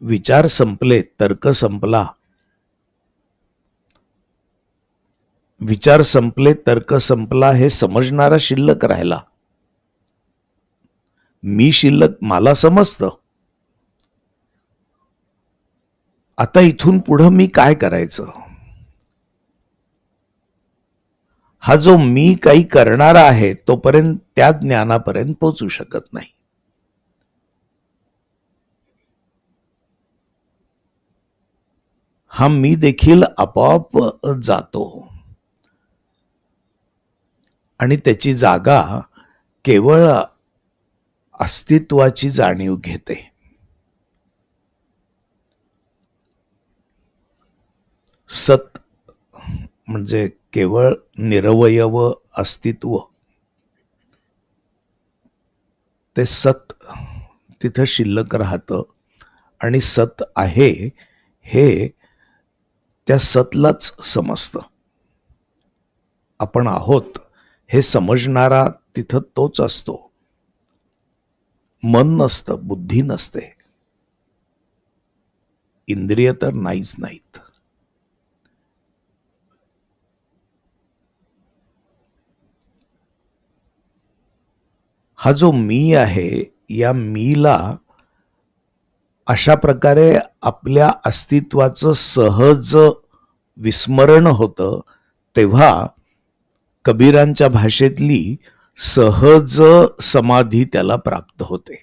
विचार संपले तर्क संपला. विचार संपले तर्क संपला हे समजणारा शिल्लक राहिला. मी शिल्लक मला समजतं. आता इथून पुढं मी काय करायचं? हा जो मी काही करणारा आहे तोपर्यंत त्या ज्ञानापर्यंत पोचू शकत नाही. हा मी देखील आपोआप जातो. आणि त्याची जागा केवळ अस्तित्वाची जाणीव घेते. सत म्हणजे केवळ निरवयव अस्तित्व. ते सत तिथं शिल्लक राहतं आणि सत आहे हे त्या सतलाच समजतं. आपण आहोत हे समजणारा तिथं तोच असतो. मन नसतं बुद्धी नसते. इंद्रिय तर नाहीच नाहीत. हा जो मी आहे या मीला अशा प्रकारे आपल्या अस्तित्वाचं सहज विस्मरण होतं तेव्हा कबीरांच्या भाषेतली सहज समाधी त्याला प्राप्त होते.